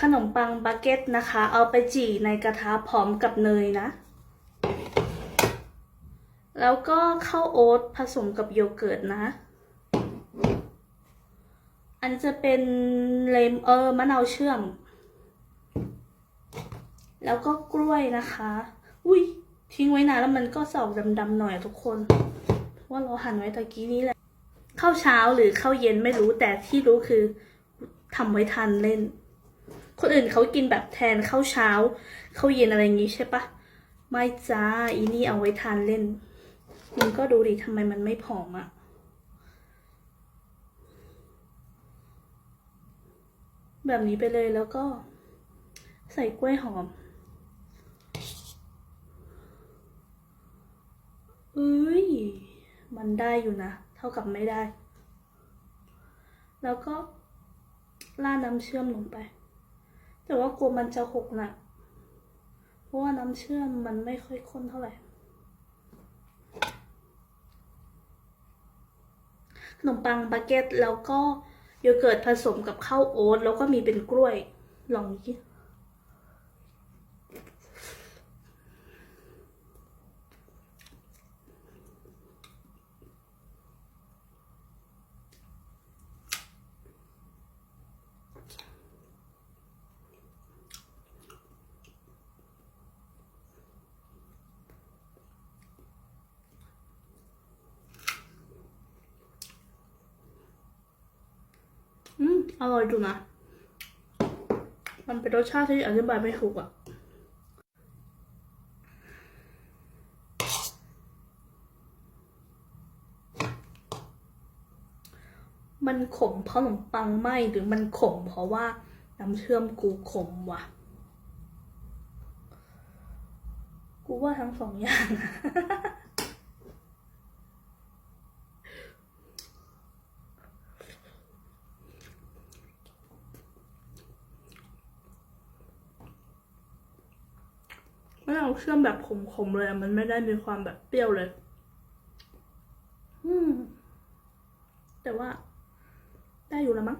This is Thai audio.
ขนมปังบาเก็ตนะคะ เอาไปจี่ในกระทะพร้อมกับเนยนะ แล้วก็ข้าวโอ๊ตผสมกับโยเกิร์ตนะ อันจะเป็นเลมเออมะนาวเชื่อม แล้วก็กล้วยนะคะ อุ้ยทิ้งไว้นานแล้วมันก็สอกดำๆหน่อยทุกคน ว่าเราหั่นไว้ตะกี้นี้แหละ ข้าวเช้าหรือข้าวเย็นไม่รู้แต่ที่รู้คือทำไว้ทานเล่น คนอื่นเขากินแบบแทนข้าวเช้าข้าวเย็นอะไรอย่างงี้ใช่ปะไม่จ้าอีนี่เอาไว้ทานเล่นมึงก็ดูดิทำไมมันไม่ผอมอะแบบนี้ไปเลยแล้วก็ใส่กล้วยหอมเอ้ย มันได้อยู่นะ เท่ากับไม่ได้ แล้วก็ราดน้ำเชื่อมลงไป แต่ว่ากลัวมันจะหกนะเพราะว่าน้ำเชื่อมมันไม่ค่อยข้นเท่าไหร่ ขนมปังบาเก็ตแล้วก็โยเกิร์ตผสมกับข้าวโอ๊ตแล้วก็มีเป็นกล้วยลองกินม อร่อยดูนะ มันเป็นรสชาติที่อธิบายไม่ถูกอะมันขมเพราะขนมปังไหมหรือมันขมเพราะว่าน้ำเชื่อมกูขมวะกูว่าทั้งสองอย่าง ม่เอาเชื่อมแบบขมๆเลยอะมันไม่ได้มีความแบบเปรี้ยวเลย อืม แต่ว่าได้อยู่แล้วมั้ง